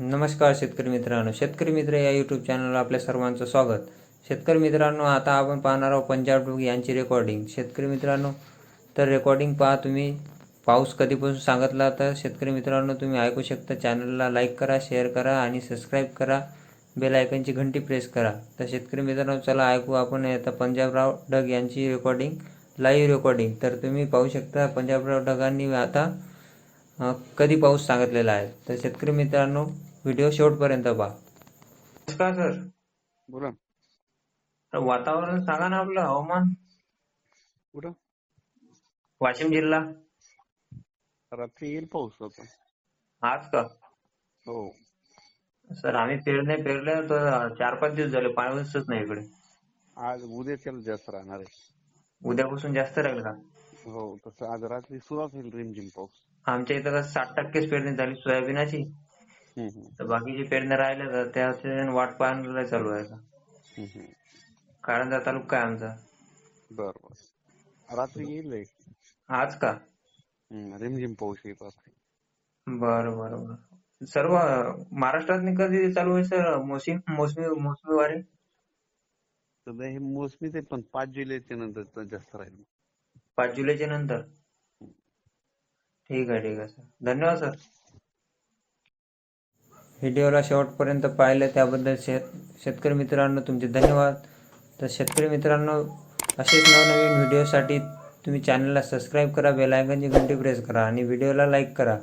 नमस्कार शेतकरी मित्रांनो. शेतकरी मित्र या यूट्यूब चॅनलला आपल्या सर्वांचं स्वागत. शेतकरी मित्रांनो आता आपण पाहणार आहोत पंजाब डुग यांची रेकॉर्डिंग शेतकरी मित्रांनो तर रेकॉर्डिंग पहा तुम्ही. पाऊस कधीपासून सांगितला तर शेतकरी मित्रांनो तुम्ही ऐकू शकता. चॅनलला लाईक करा शेअर करा आणि सबस्क्राईब करा. बेल आयकनची घंटी प्रेस करा. तर शेतकरी मित्रांनो चला ऐकू आपण आता पंजाबराव डग यांची रेकॉर्डिंग लाईव्ह रेकॉर्डिंग तर तुम्ही पाहू शकता पंजाबराव डगांनी आता कधी पाऊस सांगितलेला आहे. तर शेतकरी मित्रांनो व्हिडिओ शेवटपर्यंत पहा. नमस्कार सर. बोला. तर वातावरण सांगा ना आपलं हवामान. कुठं? वाशिम जिल्हा. रात्री येईल पाऊस आता. आज का? हो. सर आम्ही पेरणे पेरले तर चार पाच दिवस झाले पाऊसच नाही इकडे. आज उद्याच्याला जास्त राहणार आहे. उद्यापासून जास्त राहील का? हो तसं आज रात्री सुरुवात होईल रिमझिम पाऊस. आमच्या इथं साठ टक्केच पेरणी झाली सोयाबीनाची. तर बाकीची पेरणी राहिल्या तर त्याचे वाट पाहण्याला चालू आहे आता. कारंजा तालुका आहे आमचा. बर बर रात्री येईल. आज का? रिमझिम पाऊस येईल बरं बरं बरं. सर्व महाराष्ट्रात कधी चालू आहे सर? मोसमी मोसमी मोसमी वारे? तर हे मोसमीच आहे पण पाच जुलैच्या नंतर तर जास्त राहील. पाच जुलैच्या नंतर? ठीक आहे ठीक आहे सर. धन्यवाद सर. व्हिडिओला शेवटपर्यंत पाहिलं त्याबद्दल शेत शेतकरी मित्रांनो तुमचे धन्यवाद. तर शेतकरी मित्रांनो असेच नवनवीन व्हिडिओसाठी तुम्ही चॅनलला सबस्क्राईब करा बेलायकनची घंटी प्रेस करा आणि व्हिडिओला लाईक करा.